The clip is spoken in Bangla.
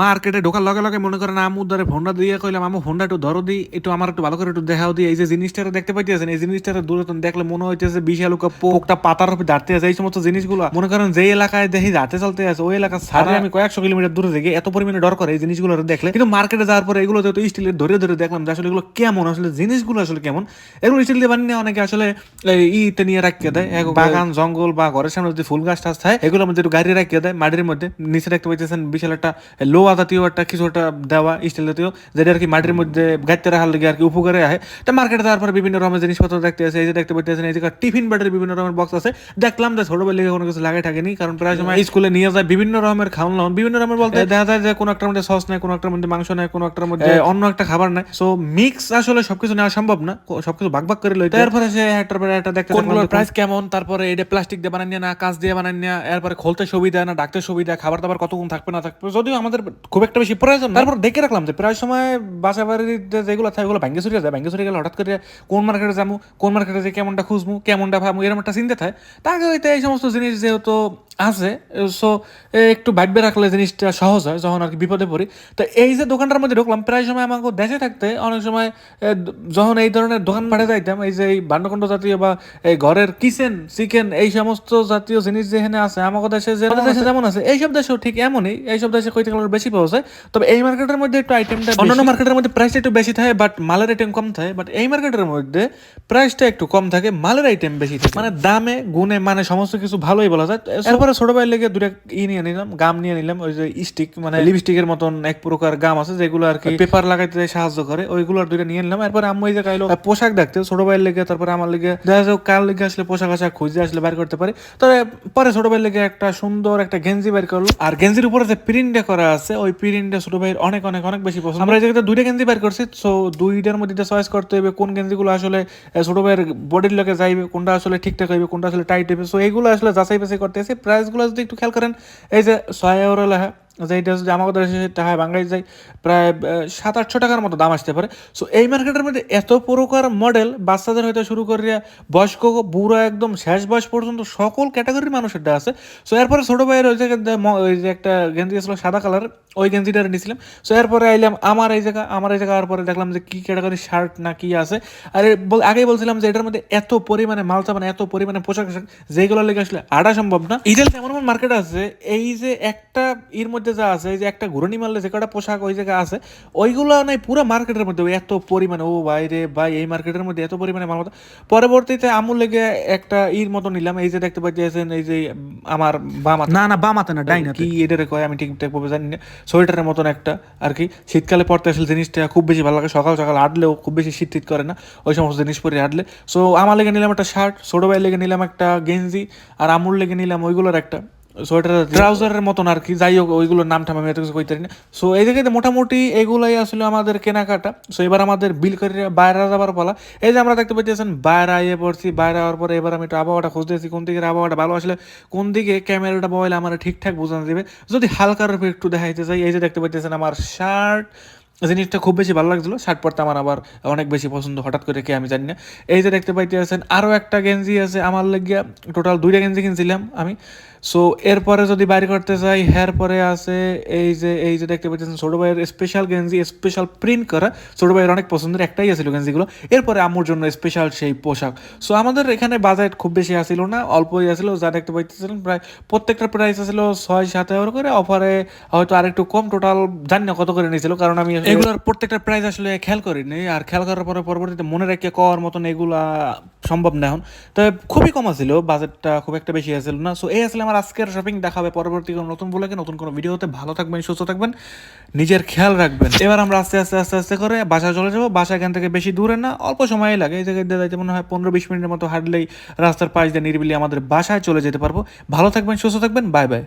মার্কেটে ঢোকার লগে লগে মনে করেন আমু ধরে ফোনটা দিয়ে কইলাম আমু ফোনটা একটু ধরো দিই একটু আমার একটু ভালো করে একটু দেখাও দিই এই যে জিনিসটা দেখতে পাইতেছেন এই জিনিসটা দূরে দেখলে মনে হইতেছে বিশাল পোকটা পাতার উপর দাঁড়তে আছে এই সমস্ত জিনিসগুলো। মনে করেন যে এলাকায় দেখি দাঁড়তে চলতে আছে ওই এলাকা সারে আমি কয়েকশো কিলোমিটার দূরে থেকে এত পরিমাণে ডর করে এই জিনিসগুলো দেখলে। কিন্তু মার্কেটে যাওয়ার পরে এগুলো তো স্টিলের ধরে ধরে দেখলাম যে আসলে এগুলো কেমন আসলে জিনিসগুলো আসলে কেমন। এগুলো স্টিল দিয়ে বানিয়ে অনেকে আসলে এই ইতে নিয়ে রাখিয়ে দেয় বাগান জঙ্গল বা ঘরের সামনে যদি ফুল গাছ টাছ থাকে এগুলো একটু গাড়ি রাখিয়ে দেয় মাটির মধ্যে। নিচে দেখতে পাইতেছেন বিশাল একটা লোহা জাতীয় একটা কিছু একটা দেওয়া স্টিল জাতীয় যেটা আর কি মাটির মধ্যে গাইতে রাখার লেগে আর কি উপকারে আহে। তা মার্কেটে যাওয়ার পরে বিভিন্ন রকমের জিনিসপত্র দেখতে আছে এই যে দেখতে পাইতেছেন এই যে টিফিন ব্যাটের বিভিন্ন রকমের বক্স আছে। দেখলাম যে ছোটবেলা লেগে কোনো কিছু লাগাই থাকেনি কারণ প্রায় সময় স্কুলে নিয়ে যায় বিভিন্ন রকমের খাওয়ান লাউন বিভিন্ন রকমের বলতে দেখা যায় যে কোনো একটার মধ্যে সস নেই কোনো একটার মধ্যে মাংস নেই কোনো একটার মধ্যে অন্য একটা খাবার নাই। সো মিক্স আসলে সবকিছু নেওয়া সম্ভব না সবকিছু ভাগ ভাগ করে লইতে তারপরে সে একটার পরে একটা দেখতে কোনগুলোর প্রাইস কেমন তারপরে এটা প্লাস্টিক দিয়ে বানান না কাঁচ দিয়ে বানান না এরপরে খোলতে সুবিধা না ডাকতে সুবিধা খাবার দাবার কতক্ষণ থাকবে না থাকবে যদিও আমাদের খুব একটা বেশি প্রয়োজন তারপর দেখে রাখলাম যে প্রায় সময় বাসা বাড়ির যে যেগুলো থাকে, ওগুলো ভাঙ্গে চুরিয়ে যায়। ভাঙ্গে চুরিয়ে গেলে হঠাৎ করে কোন মার্কেটে যাব কোন মার্কেটে যে কেমনটা খুঁজবো কেমনটা ভাববো এরকম একটা চিন্তা থাকে। তাকে হইতে এই সমস্ত জিনিস যেহেতু আছে সো একটু ভাববে রাখলে জিনিসটা সহজ হয়, যখন আর কি বিপদে পড়ি। তো এই যে দোকানটার মধ্যে ঢুকলাম, প্রায় সময় আমাকে দেশে থাকতে অনেক সময় যখন এই ধরনের দোকান পাঠে যাইতাম, এই যে এই বান্ডকণ্ড জাতীয় বা এই ঘরের কিচেন চিকেন এই সমস্ত জাতীয় জিনিস যেখানে আছে আমাদের দেশে যে দেশে যেমন আছে, এইসব দেশেও ঠিক এমনই। এইসব দেশে কইতে গেলে বেশি পাওয়া যায়। তবে এই মার্কেটের মধ্যে একটু আইটেমটা অন্যান্য মার্কেটের মধ্যে প্রাইসটা একটু বেশি থাকে বাট মালের আইটেম কম থাকে। বাট এই মার্কেটের মধ্যে প্রাইসটা একটু কম থাকে মালের আইটেম বেশি থাকে। মানে দামে গুণে মানে সমস্ত কিছু ভালোই বলা যায়। এরপরে ছোট ভাই লেগে দুটা ই নিয়ে নিলাম গাম নিয়ে নিলাম ওই যে স্টিক মানে লিপস্টিকের মতন এক প্রকার গাম আছে যেগুলো আর কি পেপার লাগাইতে সাহায্য করে ওইগুলো দুইটা নিয়ে নিলাম। এরপরে আম্মু এই যে কাইলো পোশাক দেখতে ছোট ভাইয়ের লেগে তারপরে আমার লেগে দেখা যাক কার লেগে আসলে পোশাক আশাক খুঁজে আসলে বের করতে পারি। তবে পরে ছোট ভাইয়ের লেগে একটা সুন্দর একটা গেঞ্জি বের করল। আর গেঞ্জির উপরে যে প্রিন্টটা করা আছে ওই প্রিন্টটা ছোট ভাইয়ের অনেক অনেক অনেক বেশি পছন্দ। আমরা এই জায়গাতে দুইটা গেঞ্জি বের করছি সো দুইটার মধ্যে চয়েস করতে হবে, কোন গেঞ্জিগুলো আসলে ছোট ভাইয়ের বডির লগে যাইবে কোনটা আসলে ঠিকঠাক হইবে, কোনটা আসলে টাইট হইবে। সো এইগুলো আসলে যাচাই বাছাই করতে আছে প্রাইসগুলো যদি একটু খেয়াল করেন, এই যে ছয় লেখা, যে এটা যদি আমাদের দেশে টাকায় বাঙালি যায়, প্রায় সাত আটশো টাকার মতো দাম আসতে পারে। সো এই মার্কেটের মধ্যে এত প্রকার মডেল বাচ্চাদের হয়তো শুরু করিয়া বয়স্ক বুড়ো একদম শেষ বয়স পর্যন্ত সকল ক্যাটাগরির মানুষের ডা আছে। সো এরপরে ছোটো ভাইয়ের ওই ওই যে একটা গেঞ্জি ছিল সাদা কালার ওই গেঞ্জিটা নিয়েছিলাম সো এরপরে আইলাম আমার এই জায়গা আমার এই জায়গা আর পরে দেখলাম যে কি ক্যাটাগরির শার্ট না কি আছে। আর আগেই বলছিলাম যে এটার মধ্যে এত পরিমাণে মাল মানে এত পরিমাণে পোশাক আশাক যেগুলো লেগে আসলে আড়া সম্ভব না। ইডেল এমন এমন মার্কেট আছে এই যে একটা এর মধ্যে যা আছে এই যে একটা ঘুরনি মারলে যে কটা পোশাক ওই জায়গায় আছে ওইগুলো নাই পুরো মার্কেটের মধ্যে এত পরিমাণে ও ভাই রে ভাই এই মার্কেটের মধ্যে এত পরিমাণে মাল মতো পরবর্তীতে আমুল লেগে একটা ইর মতো নিলাম এই যে দেখতে পাচ্ছেন এই যে আমার বাম না না বামাতে না ডাইনাতে কি এটারে কয় আমি ভাবে জানি না। সোয়েটারের মতন একটা আর কি। শীতকালে পড়তে আসলে জিনিসটা খুব বেশি ভালো লাগে। সকাল সকাল হাঁটলেও খুব বেশি শীত শীত করে না। ওই সমস্ত জিনিস পরে হাঁটলে। সো আমার লেগে নিলাম একটা শার্ট ছোটো ভাই লেগে নিলাম একটা গেঞ্জি, আর আমুর লেগে নিলাম ওইগুলোর একটা। সোয়েটার ট্রাউজারের মতন আর কি, যাই হোক, ওইগুলোর নাম ঠাম আমি এত কিছু কইতে না। সো এই জায়গাতে মোটামুটি এগুলাই আসলে আমাদের কেনাকাটা। সো এবার আমাদের বিল করে বাইরে যাবার পালা। এই যে আমরা দেখতে পাচ্ছেন বাইরে আইয়ে পড়ছি, বাইরে হওয়ার পরে এবার আমি একটু আবহাওয়াটা খুঁজতেছি কোন দিকের আবহাওয়াটা ভালো আসলে, কোন দিকে ক্যামেরাটা মোবাইল আমার ঠিকঠাক বোঝানো দেবে যদি হালকার উপর একটু দেখাইতে চাই, এই যে দেখতে পাচ্ছেন আমার শার্ট। জিনিসটা খুব বেশি ভালো লাগছিল, শার্ট পরতে আমার আবার অনেক বেশি পছন্দ, হঠাৎ করে কে আমি জানি না। এই যে দেখতে পাইতে আছেন আরও একটা গেঞ্জি আছে, আমার লাগিয়া, টোটাল দুইটা গেঞ্জি কিনছিলাম আমি। সো এরপরে যদি বাইর করতে চাই হের পরে আছে এই যে এই যে দেখতে পাচ্ছেন, ছোটো ভাইয়ের স্পেশাল গেঞ্জি স্পেশাল প্রিন্ট করা ছোটো ভাইয়ের অনেক পছন্দের একটাই আছিল গেঞ্জিগুলো। এরপরে আম্মুর জন্য স্পেশাল সেই পোশাক। সো আমাদের এখানে বাজেট খুব বেশি আসছিল না, অল্পই আসছিল যা দেখতে পাইতেছিলেন প্রায় প্রত্যেকটা প্রাইস আসছিল ছয় সাত হাজার করে। অফারে হয়তো আরেকটু কম টোটাল জানি না কত করে নিয়েছিল, কারণ আমি এগুলোর প্রত্যেকটা প্রাইস আসলে খেয়াল করিনি, আর খেয়াল করার পরে পরবর্তীতে মনে রেখে করার মতন এগুলা সম্ভব না এখন। তবে খুবই কম আছিল বাজেটটা খুব একটা বেশি আসছিল না। সো এই আসলে আমার আজকের শপিং দেখা হবে পরবর্তী কোনো নতুন বলে নতুন কোনো ভিডিওতে ভালো থাকবেন, সুস্থ থাকবেন, নিজের খেয়াল রাখবেন। এবার আমরা আস্তে আস্তে আস্তে আস্তে করে বাসা চলে যাব। বাসা এখান থেকে বেশি দূরে না, অল্প সময় লাগে। এই থেকে যাইতে মনে হয় পনেরো বিশ মিনিটের মতো হাঁটলেই রাস্তার পাশ দিয়ে নিরিবিলি আমাদের বাসায় চলে যেতে পারব। ভালো থাকবেন, সুস্থ থাকবেন, বাই বাই।